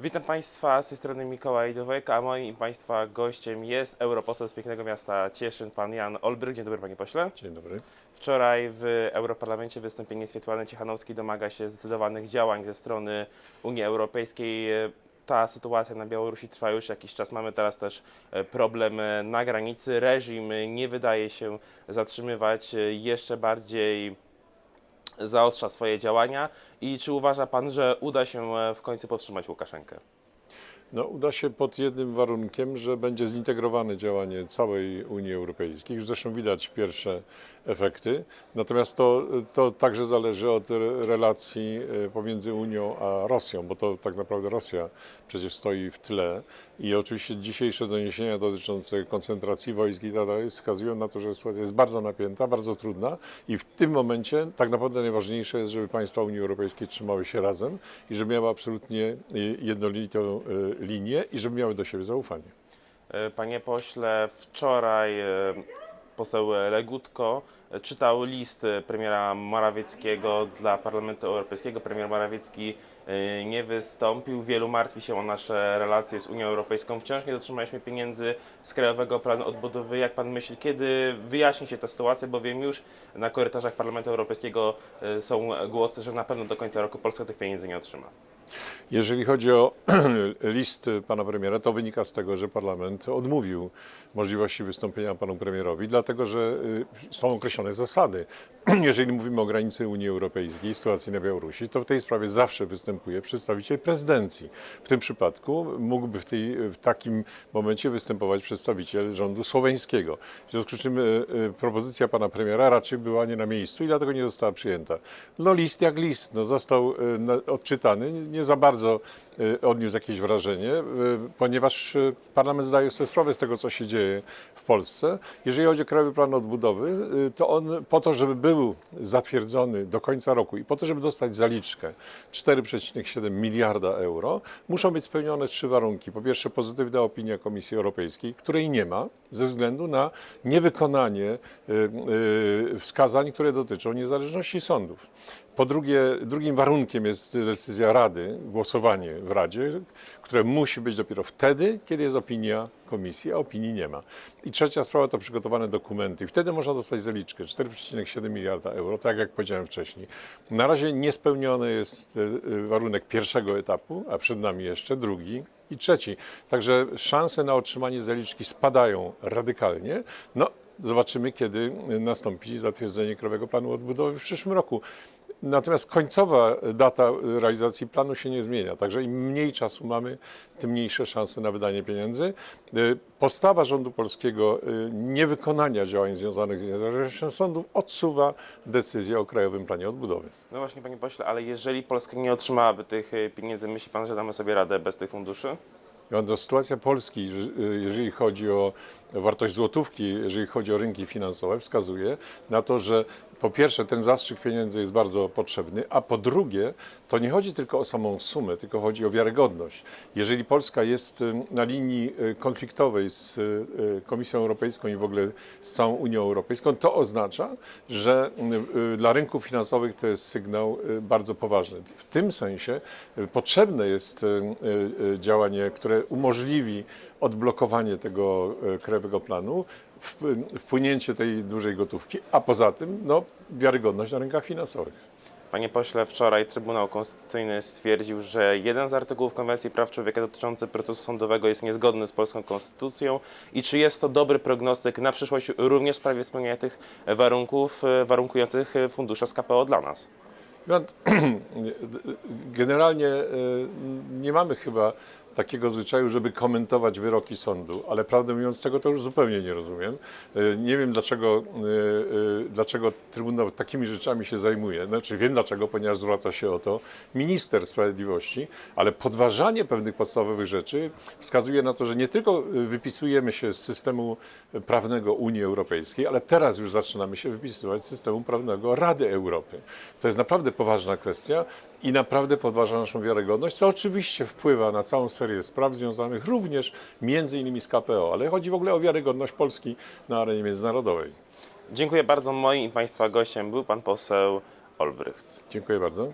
Witam Państwa, z tej strony Mikołaj Dowek, a moim Państwa gościem jest europoseł z pięknego miasta Cieszyn, pan Jan Olbrych. Dzień dobry Panie Pośle. Dzień dobry. Wczoraj w Europarlamencie wystąpienie Swietłany Cichanowskiej domaga się zdecydowanych działań ze strony Unii Europejskiej. Ta sytuacja na Białorusi trwa już jakiś czas. Mamy teraz też e, problem e, na granicy. Reżim nie wydaje się zatrzymywać, e, jeszcze bardziej zaostrza swoje działania. I czy uważa Pan, że uda się e, w końcu powstrzymać Łukaszenkę? No, uda się pod jednym warunkiem, że będzie zintegrowane działanie całej Unii Europejskiej. Już zresztą widać pierwsze efekty. Natomiast to, to także zależy od re- relacji e, pomiędzy Unią a Rosją, bo to tak naprawdę Rosja przecież stoi w tle. I oczywiście dzisiejsze doniesienia dotyczące koncentracji wojsk i tak dalej wskazują na to, że sytuacja jest bardzo napięta, bardzo trudna i w tym momencie tak naprawdę najważniejsze jest, żeby państwa Unii Europejskiej trzymały się razem i żeby miały absolutnie e, jednolitą e, linię i żeby miały do siebie zaufanie. E, Panie pośle, wczoraj e, poseł Legutko e, czytał list premiera Morawieckiego dla Parlamentu Europejskiego. Premier Morawiecki nie wystąpił. Wielu martwi się o nasze relacje z Unią Europejską. Wciąż nie dotrzymaliśmy pieniędzy z Krajowego Planu Odbudowy. Jak pan myśli, kiedy wyjaśni się ta sytuacja? Bowiem już na korytarzach Parlamentu Europejskiego e, są głosy, że na pewno do końca roku Polska tych pieniędzy nie otrzyma. Jeżeli chodzi o list pana premiera, to wynika z tego, że parlament odmówił możliwości wystąpienia panu premierowi, dlatego że y, są określone zasady. Jeżeli mówimy o granicy Unii Europejskiej, sytuacji na Białorusi, to w tej sprawie zawsze występuje przedstawiciel prezydencji. W tym przypadku mógłby w, tej, w takim momencie występować przedstawiciel rządu słoweńskiego. W związku z czym y, y, propozycja pana premiera raczej była nie na miejscu i dlatego nie została przyjęta. No list jak list, no, został na- odczytany, nie za bardzo odniósł jakieś wrażenie, y, ponieważ y, parlament zdaje sobie sprawę z tego, co się dzieje w Polsce. Jeżeli chodzi o Krajowy Plan Odbudowy, y, to on po to, żeby był zatwierdzony do końca roku i po to, żeby dostać zaliczkę 4,7 miliarda euro, muszą być spełnione trzy warunki. Po pierwsze, pozytywna opinia Komisji Europejskiej, której nie ma ze względu na niewykonanie y, y, wskazań, które dotyczą niezależności sądów. Po drugie, drugim warunkiem jest decyzja Rady, głosowanie w Radzie, które musi być dopiero wtedy, kiedy jest opinia Komisji, a opinii nie ma. I trzecia sprawa to przygotowane dokumenty. Wtedy można dostać zaliczkę 4,7 miliarda euro, tak jak powiedziałem wcześniej. Na razie niespełniony jest y, y, warunek pierwszego etapu, a przed nami jeszcze drugi i trzeci. Także szanse na otrzymanie zaliczki spadają radykalnie. No, zobaczymy, kiedy nastąpi zatwierdzenie Krajowego Planu Odbudowy w przyszłym roku. Natomiast końcowa data realizacji planu się nie zmienia, także im mniej czasu mamy, tym mniejsze szanse na wydanie pieniędzy. Y, Postawa rządu polskiego y, niewykonania działań związanych z niezależnością sądów odsuwa decyzję o Krajowym Planie Odbudowy. No właśnie, panie pośle, ale jeżeli Polska nie otrzymałaby tych e, pieniędzy, myśli pan, że damy sobie radę bez tych funduszy? To sytuacja Polski, że- jeżeli chodzi o wartość złotówki, jeżeli chodzi o rynki finansowe, wskazuje na to, że po pierwsze ten zastrzyk pieniędzy jest bardzo potrzebny, a po drugie to nie chodzi tylko o samą sumę, tylko chodzi o wiarygodność. Jeżeli Polska jest y, na linii y, konfliktowej z y, Komisją Europejską i w ogóle z całą Unią Europejską, to oznacza, że dla rynków finansowych to jest sygnał bardzo poważny. W tym sensie potrzebne jest działanie, które umożliwi odblokowanie tego krajowego planu, wpłynięcie tej dużej gotówki, a poza tym no, wiarygodność na rynkach finansowych. Panie pośle, wczoraj Trybunał Konstytucyjny stwierdził, że jeden z artykułów Konwencji Praw Człowieka dotyczący procesu sądowego jest niezgodny z polską konstytucją i czy jest to dobry prognostyk na przyszłość również w sprawie spełnienia tych warunków e, warunkujących e, fundusze z KPO dla nas? Generalnie e, nie mamy chyba takiego zwyczaju, żeby komentować wyroki sądu, ale prawdę mówiąc tego to już zupełnie nie rozumiem. E, Nie wiem dlaczego, e, e, dlaczego Trybunał takimi rzeczami się zajmuje. Znaczy wiem dlaczego, ponieważ zwraca się o to minister sprawiedliwości, ale podważanie pewnych podstawowych rzeczy wskazuje na to, że nie tylko wypisujemy się z systemu prawnego Unii Europejskiej, ale teraz już zaczynamy się wypisywać z systemu prawnego Rady Europy. To jest naprawdę poważna kwestia i naprawdę podważa naszą wiarygodność, co oczywiście wpływa na całą serię spraw związanych również między innymi z KPO, ale chodzi w ogóle o wiarygodność Polski na arenie międzynarodowej. Dziękuję bardzo. Moim i Państwa gościem był pan poseł Olbrycht. Dziękuję bardzo.